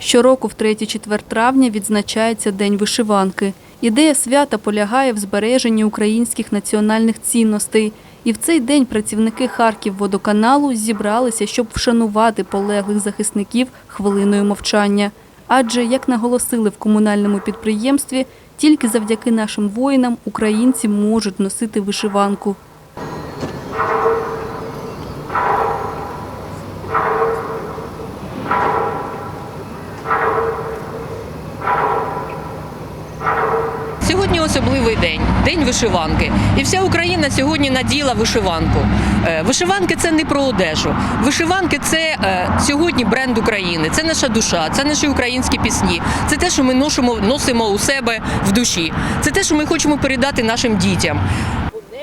Щороку в 3-4 травня відзначається День вишиванки. Ідея свята полягає в збереженні українських національних цінностей. І в цей день працівники Харківводоканалу зібралися, щоб вшанувати полеглих захисників хвилиною мовчання. Адже, як наголосили в комунальному підприємстві, тільки завдяки нашим воїнам українці можуть носити вишиванку. Сьогодні особливий день, день вишиванки. І вся Україна сьогодні наділа вишиванку. Е, Вишиванки це не про одежу. Вишиванки це е, сьогодні бренд України. Це наша душа, це наші українські пісні. Це те, що ми носимо, носимо у себе в душі. Це те, що ми хочемо передати нашим дітям.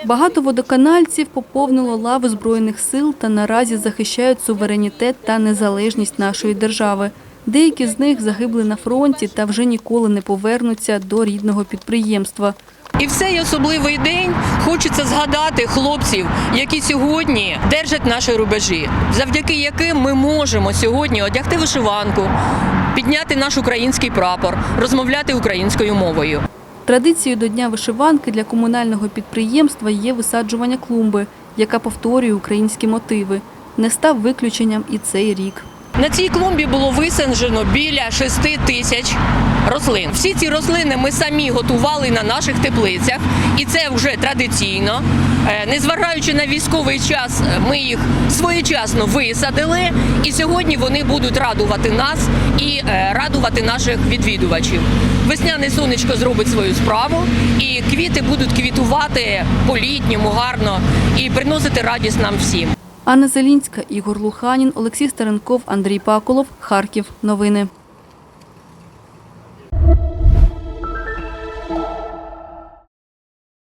Багато водоканальців поповнило лави Збройних сил та наразі захищають суверенітет та незалежність нашої держави. Деякі з них загибли на фронті та вже ніколи не повернуться до рідного підприємства. І в цей особливий день хочеться згадати хлопців, які сьогодні держать наші рубежі, завдяки яким ми можемо сьогодні одягти вишиванку, підняти наш український прапор, розмовляти українською мовою. Традицією до Дня вишиванки для комунального підприємства є висаджування клумби, яка повторює українські мотиви. Не став виключенням і цей рік. На цій клумбі було висаджено біля 6 тисяч рослин. Всі ці рослини ми самі готували на наших теплицях, і це вже традиційно. Е, Незважаючи на військовий час, ми їх своєчасно висадили, і сьогодні вони будуть радувати нас і е, радувати наших відвідувачів. Весняне сонечко зробить свою справу, і квіти будуть квітувати по-літньому гарно і приносити радість нам всім. Анна Зелінська, Ігор Луханін, Олексій Старенков, Андрій Паколов, Харків. Новини.